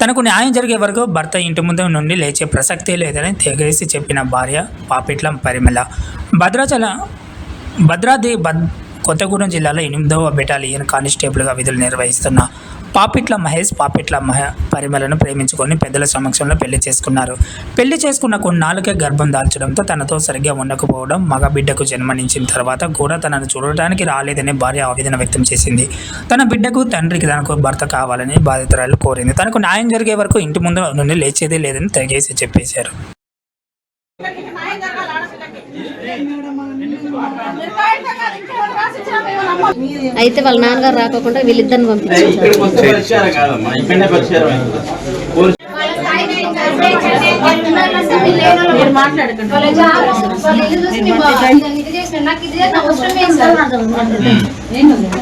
తనకు న్యాయం జరిగే వరకు భర్త ఇంటి ముందు నుండి లేచే ప్రసక్తే లేదని తెగేసి చెప్పిన భార్య పాపిట్లం పరిమళ. భద్రాచల భద్రాద్రి భద్ కొత్తగూడెం జిల్లాలో ఎనిమిదవ బెటాలియన్ కానిస్టేబుల్గా విధులు నిర్వహిస్తున్న పాపిట్ల మహేష్ పాపిట్ల మహ పరిమళను ప్రేమించుకొని పెద్దల సమక్షంలో పెళ్ళి చేసుకున్నారు. పెళ్ళి చేసుకున్న కొన్నాళ్ళకే గర్భం దాల్చడంతో తనతో సరిగ్గా ఉండకపోవడం మగ బిడ్డకు జన్మనించిన తర్వాత కూడా తనను చూడటానికి రాలేదని భార్య ఆవేదన వ్యక్తం చేసింది. తన బిడ్డకు తండ్రికి తనకు భర్త కావాలని బాధితురాలు కోరింది. తనకు న్యాయం జరిగే వరకు ఇంటి ముందు నుండి లేచేదే లేదని తెగేసి చెప్పేశారు. అయితే వాళ్ళ నాన్నగారు రాకోకుండా వీళ్ళిద్దరిని పంపించారు.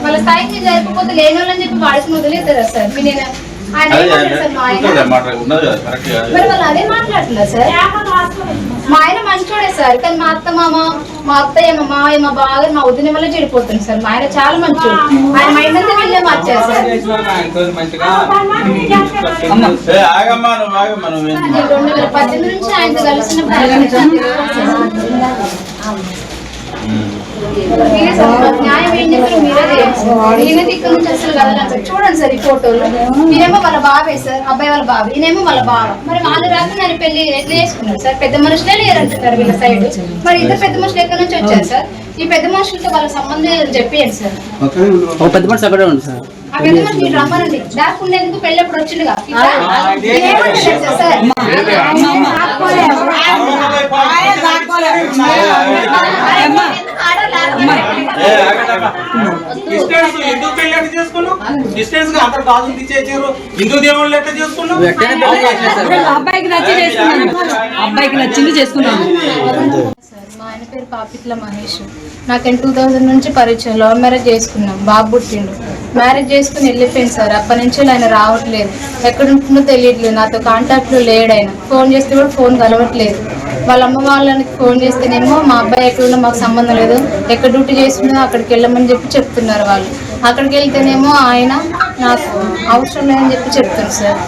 వాళ్ళ స్థాయికి జరగకపోతే లేని వాళ్ళని చెప్పి వాడికి సార్ నేను అదే మాట్లాడుతున్నారు సార్. మా ఆయన మంచోడే సార్ కానీ మా అత్త మామ మా అత్తయ్య మా మావయ్య మా బాగా మా వదిన వల్ల చెడిపోతుంది సార్. మా ఆయన చాలా మంచోడు. ఆయన మైండ్ అంతా వెళ్ళే మార్చారు సార్. రెండు వేల పద్దెనిమిది నుంచి ఆయనతో కలిసినప్పుడు మీరే. ఈయనది ఇక్కడ నుంచి అసలు చూడండి సార్ ఈ ఫోటోలు ఈయనేమో వాళ్ళ బాబే సార్ అబ్బాయి వాళ్ళ బాబు ఈయనేమో వాళ్ళ బావ మరి వాళ్ళు రాక నన్ను పెళ్ళి ఎట్లా చేసుకున్నారు సార్ పెద్ద మనుషులే లేరంటున్నారు వీళ్ళ సైడ్ మరి ఇద్దరు పెద్ద మనుషులు ఎక్కడి నుంచి వచ్చారు సార్ ఈ పెద్ద మనుషులతో వాళ్ళ సంబంధం చెప్పేయండి సార్ ఒక పెద్ద మనిషి అక్కడే ఉంది సార్ ఆ పెద్ద మనిషి మీరు రమ్మనండి దాక్కుండేందుకు పెళ్ళి ఎప్పుడు వచ్చిండుగా సార్ డిస్టెన్స్ హిందూ చేసుకున్నావు? డిస్టెన్స్గా దేవుళ్ళు ఎట్లా చేసుకున్నావు? అబ్బాయికి నచ్చి చేసుకున్నాను. అబ్బాయికి నచ్చింది చేసుకున్నాను. మా ఆయన పేరు పాపిట్ల మహేష్. నాకు టూ థౌజండ్ నుంచి పరిచయం లవ్ మ్యారేజ్ చేసుకున్నాం. బాబు పుట్టిండు. మ్యారేజ్ చేసుకుని వెళ్ళిపోయింది సార్. అప్పటి నుంచి ఆయన రావట్లేదు. ఎక్కడ ఉంటుందో తెలియట్లేదు. నాతో కాంటాక్ట్లో లేడు ఆయన. ఫోన్ చేస్తే కూడా ఫోన్ కలవట్లేదు. వాళ్ళ అమ్మ వాళ్ళకి ఫోన్ చేస్తేనేమో మా అబ్బాయి ఎక్కడున్నా మాకు సంబంధం లేదు. ఎక్కడ డ్యూటీ చేస్తున్నా అక్కడికి వెళ్ళమని చెప్పి చెప్తున్నారు వాళ్ళు. అక్కడికి వెళ్తేనేమో ఆయన నాకు అవసరం లేదని చెప్పి చెప్తున్నారు సార్.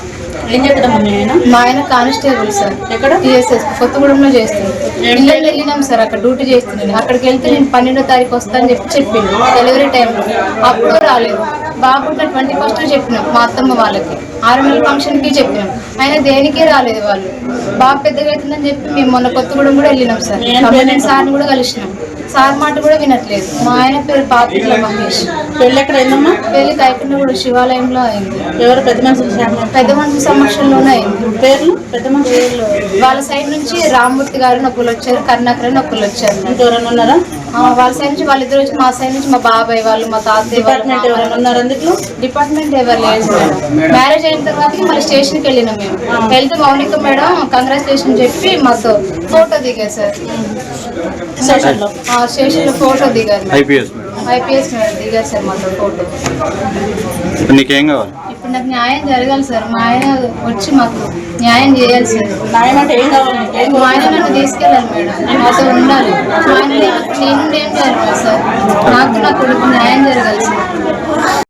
ఏం చెప్తామా మీ ఆయన కానిస్టేబుల్ సార్. ఎక్కడ? టీఎస్ఎస్ కొత్తగూడెంలో చేస్తుంది. ఇళ్ళకి వెళ్ళినాం సార్ అక్కడ డ్యూటీ చేస్తున్నాను అక్కడికి వెళ్తే నేను పన్నెండో తారీఖు వస్తానని చెప్పి చెప్పిండు. డెలివరీ టైంలో అప్పుడు రాలేదు. బాబున్న ట్వంటీ ఫస్ట్ చెప్పినాం మా అత్తమ్మ వాళ్ళకి. ఆరు నెలల ఫంక్షన్కి చెప్పినాం. ఆయన దేనికి రాలేదు వాళ్ళు. బాబు పెద్దగా అవుతుందని చెప్పి మేము మొన్న కొత్తగూడెం కూడా వెళ్ళినాం సార్. సార్ని కూడా కలిసినాం. సార్ మాట కూడా వినట్లేదు. మా ఆయన పేరు పాపిట్ల మహేష్. పెళ్ళి ఎక్కడ అయిందమ్మా? పెళ్ళి కాయకుండా కూడా శివాలయంలో అయింది. ఎవరు పెద్ద మనుషులు పెద్ద మనిషి సమక్షంలోనే అయింది. పేర్లు? పెద్ద మనుషులు? వీళ్ళు సైడ్ నుంచి రామ్మూర్తి గారు నొప్పులు వచ్చారు కరుణాకర్ అని నొప్పులు వచ్చారు. ఇంకెవరైనా ఉన్నారా? వాళ్ళ సైడ్ నుంచి వాళ్ళిద్దరు వచ్చి మా సైడ్ నుంచి మా బాబాయ్ వాళ్ళు మా తాతయ్య డిపార్ట్మెంట్ ఎవరైనా ఉన్నారు అందులో డిపార్ట్మెంట్ ఎవరు లేదు మ్యారేజ్ అయిన తర్వాత మళ్ళీ స్టేషన్కి వెళ్ళినాం మేము. వెళ్తే మౌనిక మేడం కంగ్రాచులేషన్ చెప్పి మాతో ఫోటో దిగారు సార్ స్టేషన్లో ఆ స్టేషన్లో ఫోటో దిగారు ఐపీఎస్ ఐపీఎస్ మేడం దిగారు సార్ మాతో ఫోటో ఇప్పుడు నీకేం కావాలి? ఇప్పుడు నాకు న్యాయం జరగాలి సార్. మా ఆయన వచ్చి మాకు న్యాయం చేయాలి సార్. న్యాయం అంటే ఏం కావాలి నీకు? ఏం మా ఆయన నన్ను తీసుకెళ్ళాలి మేడం. నేను నాతో ఉండాలి. మా ఆయన నేను నేను ఏం చేయాలి సార్? నాకు నా కొడుకు న్యాయం జరగాలి సార్.